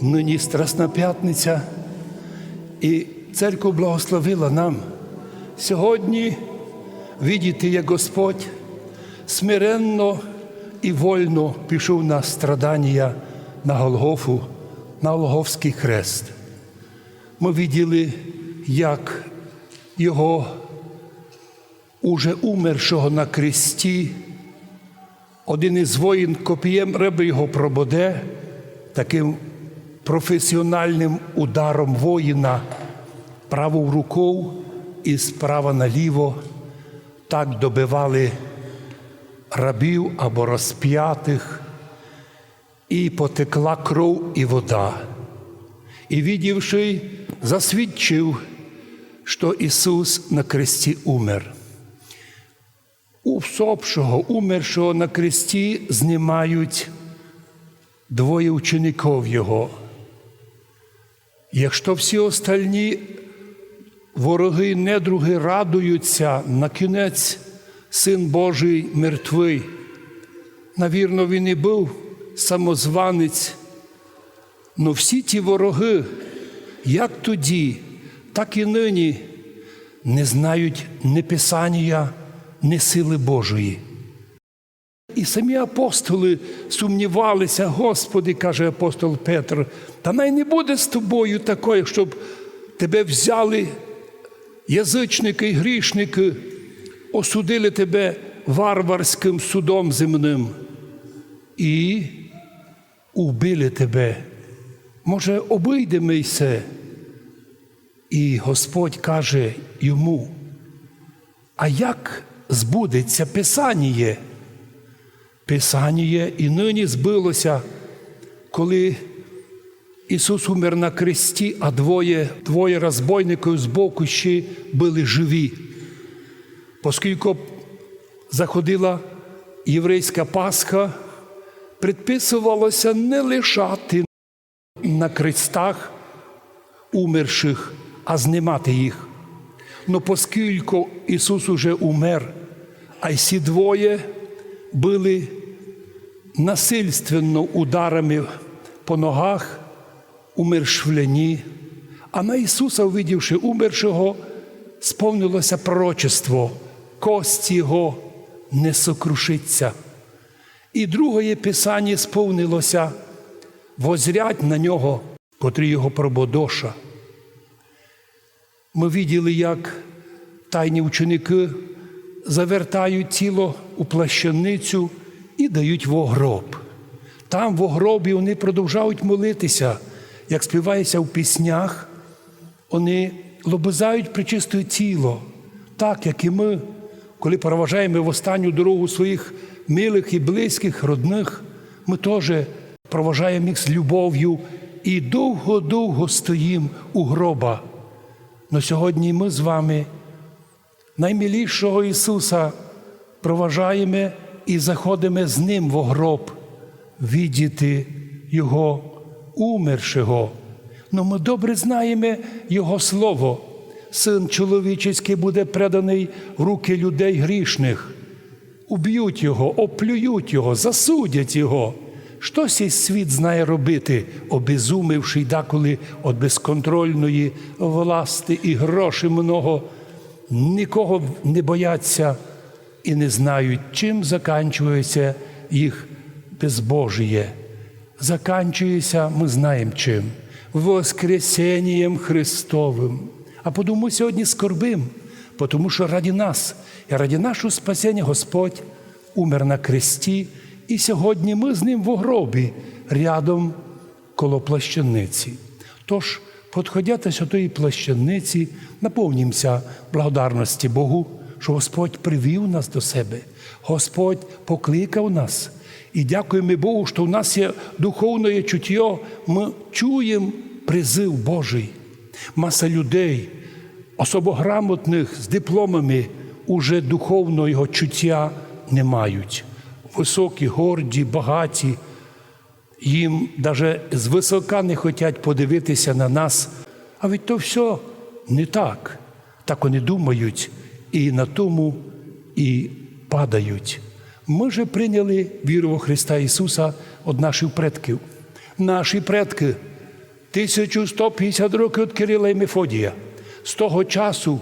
Нині Страсна П'ятниця, і церква благословила нам сьогодні видіти, як Господь смиренно і вольно пішов на страдання на Голгофу, на Голговський хрест. Ми виділи, як його уже умершого на кресті, один із воїн копієм риби його прободе таким професіональним ударом воїна правою рукою і справа наліво так добивали рабів або розп'ятих, і потекла кров і вода. І відівши, засвідчив, що Ісус на кресті умер. Усопшого, умершого на кресті знімають двоє учеників Його. Якщо всі остальні вороги недруги радуються, на кінець Син Божий мертвий, навірно, він і був самозванець. Но всі ті вороги, як тоді, так і нині, не знають ні Писання, ні сили Божої. І самі апостоли сумнівалися, Господи, каже апостол Петр, та най не буде з тобою такої, щоб тебе взяли язичники і грішники, осудили тебе варварським судом земним і убили тебе. Може, се. І Господь каже йому, а як збудеться Писання? Писання і нині збилося, коли Ісус умер на кресті, а двоє, двоє розбойників з боку ще були живі. Оскільки заходила єврейська Пасха, предписувалося не лишати на крестах умерших, а знімати їх. Но оскільки Ісус уже умер, а й ці двоє були насильственно ударами по ногах, умершвлені, а на Ісуса, увидівши умершого, сповнилося пророчество, кості Його не сокрушиться. І друге Писання сповнилося возрять на нього, котрий його прободоша. Ми виділи, як тайні ученики завертають тіло у плащаницю і дають в гроб. Там в гробі вони продовжують молитися, як співається в піснях, вони лобизають причисте тіло, так як і ми, коли проважаємо в останню дорогу своїх милих і близьких, родних, ми теж проважаємо їх з любов'ю і довго-довго стоїмо у гроба. Но сьогодні ми з вами наймилішого Ісуса проважаємо і заходимо з Ним в гроб, видіти Його умершого. Но ми добре знаємо Його Слово. Син чоловічий буде преданий в руки людей грішних. Уб'ють його, оплюють його, засудять його. Що сей світ знає робити, обезумивши деколи від безконтрольної власти і грошей много, нікого не бояться і не знають, чим заканчується їх безбожіє. Заканчується, ми знаємо чим. Воскресенням Христовим. А тому сьогодні скорбим, тому що раді нас і раді нашого спасення Господь умер на кресті, і сьогодні ми з ним в гробі рядом коло плащаниці. Тож, підходя до святої плащаниці, наповнімося благодарності Богу, що Господь привів нас до себе, Господь покликав нас. І дякуємо Богу, що в нас є духовне чуття, ми чуємо призив Божий. Маса людей, особо грамотних з дипломами, уже духовного чуття не мають. Високі, горді, багаті, їм навіть звисока не хочуть подивитися на нас. А від то все не так. Так вони думають і на тому і падають. Ми же прийняли віру во Христа Ісуса від наших предків. Наші предки 1150 років від Кирила і Мефодія. З того часу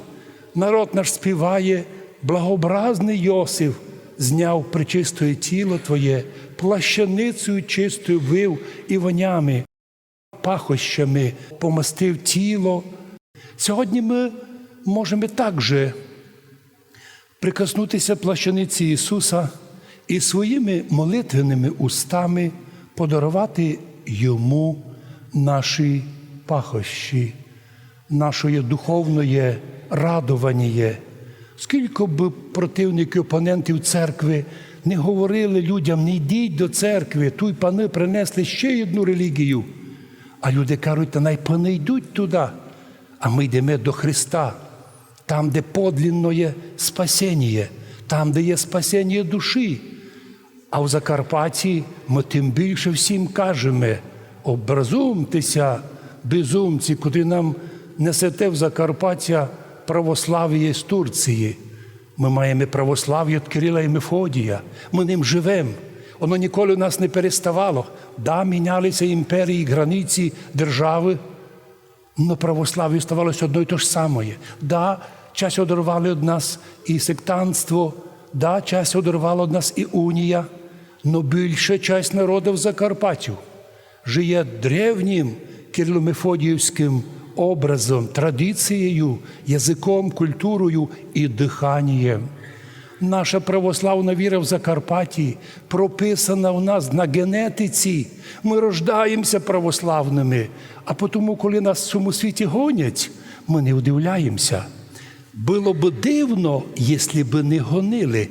народ наш співає, благообразний Йосиф зняв причистое тіло Твоє, плащаницею чистою вив і вонями, пахощами помастив тіло. Сьогодні ми можемо також прикоснутися плащаниці Ісуса і своїми молитвеними устами подарувати Йому наші пахощі, нашої духовної радування. Скільки б противників, опонентів церкви не говорили людям, не йдіть до церкви, тут пани принесли ще одну релігію. А люди кажуть, та най пани йдуть туди, а ми йдемо до Христа, там, де подлинно є спасіння, там, де є спасіння душі. А в Закарпатті ми тим більше всім кажемо, образумтеся, безумці, куди нам несете в Закарпаття православ'я з Турції. Ми маємо православ'я від Кирила і Мефодія. Ми ним живемо. Воно ніколи нас не переставало. Да, мінялися імперії, границі держави, але православ'я ставалося одно і те ж саме. Да, час одорвали від нас і сектантство, да, час одорвало від нас і унія, але більша часть народу в Закарпаттю живе древнім кирило-мефодіївським образом, традицією, язиком, культурою і диханням. Наша православна віра в Закарпатті прописана у нас на генетиці. Ми рождаємося православними, а тому, коли нас в цьому світі гонять, ми не удивляємося. Було б дивно, якщо б не гонили.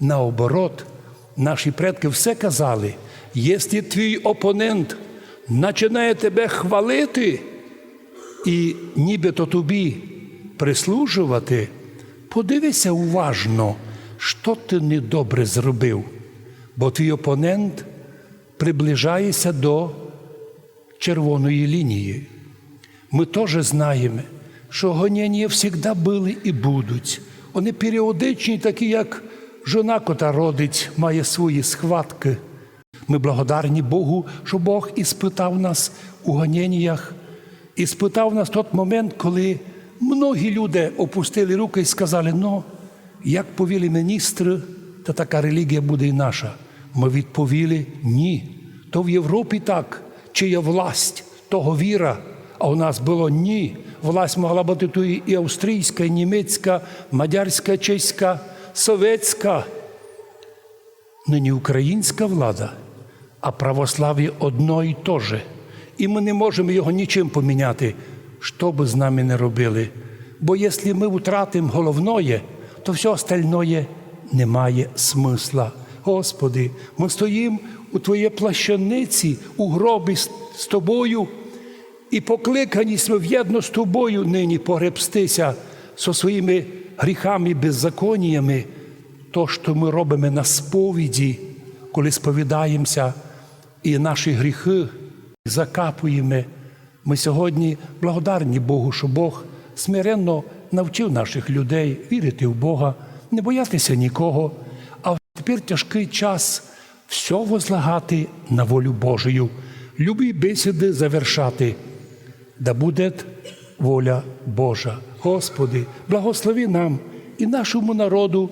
Наоборот, наші предки все казали, якщо твій опонент починає тебе хвалити і нібито тобі прислужувати, подивися уважно, що ти недобре зробив, бо твій опонент приближається до червоної лінії. Ми теж знаємо, що гоніння завжди були і будуть. Вони періодичні, такі, як жона, кота родить, має свої схватки. Ми благодарні Богу, що Бог іспитав нас у гоніннях, і спитав нас той момент, коли многі люди опустили руки і сказали: ну, як повіли міністри, то така релігія буде і наша. Ми відповіли ні. То в Європі так, чия власть, того віра. А у нас було ні. Власть могла бути тут і австрійська, і німецька, мадярська, чеська, совєтська. Нині українська влада, а православ'я одно і те же. І ми не можемо його нічим поміняти, що би з нами не робили. Бо якщо ми втратимо головне, то все остальное не має смисла. Господи, ми стоїмо у Твоїй плащаниці, у гробі з Тобою, і покликані ми в'єдно з Тобою нині погребстися зі своїми гріхами і беззаконнями, то, що ми робимо на сповіді, коли сповідаємося, і наші гріхи закапуємо. Ми сьогодні благодарні Богу, що Бог смиренно навчив наших людей вірити в Бога, не боятися нікого, а тепер тяжкий час все возлагати на волю Божою, любі бесіди завершати, да буде воля Божа. Господи, благослови нам і нашому народу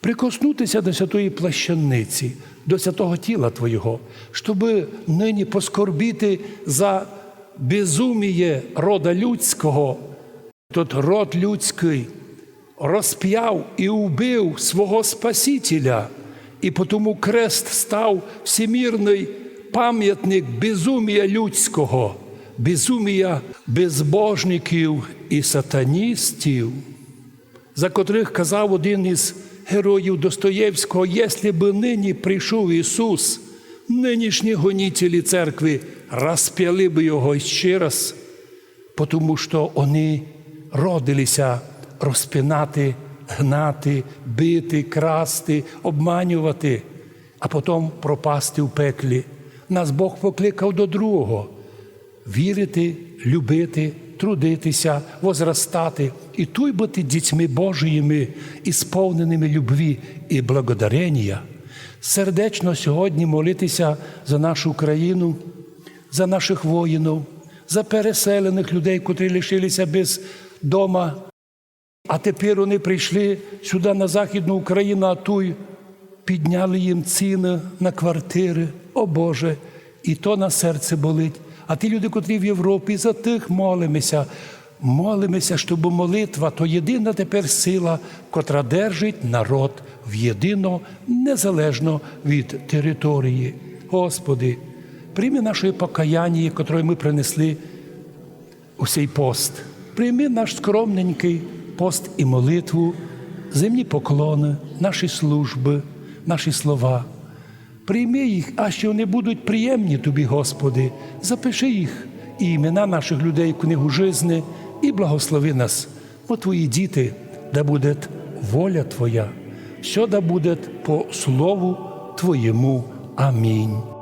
прикоснутися до святої плащаниці, до святого тіла Твого, щоб нині поскорбіти за безуміє рода людського, Тот род людський розп'яв і убив свого Спасителя, і тому крест став всемірний пам'ятник безумія людського, безумія безбожників і сатаністів, за котрих казав один із героїв Достоєвського, якщо би нині прийшов Ісус, нинішні гонітелі церкви розп'яли би його ще раз, тому що вони родилися розпинати, гнати, бити, красти, обманювати, а потім пропасти в пеклі. Нас Бог покликав до другого вірити, любити, трудитися, возрастати і туй бути дітьми Божіїми, ісповненими любві і благодарення. Сердечно сьогодні молитися за нашу країну, за наших воїнів, за переселених людей, котрі лишилися без дома. А тепер вони прийшли сюди на Західну Україну, а туй підняли їм ціни на квартири. О Боже, і то на серце болить. А ті люди, котрі в Європі, за тих молимося. Молимося, щоб молитва то єдина тепер сила, котра держить народ в єдино, незалежно від території. Господи, прийми наше покаяння, котре ми принесли у цей пост. Прийми наш скромненький пост і молитву, земні поклони, наші служби, наші слова. Прийми їх, а що вони будуть приємні тобі, Господи, запиши їх і імена наших людей в книгу жизни, і благослови нас, бо твої діти, да буде воля Твоя, що да буде по слову Твоєму. Амінь.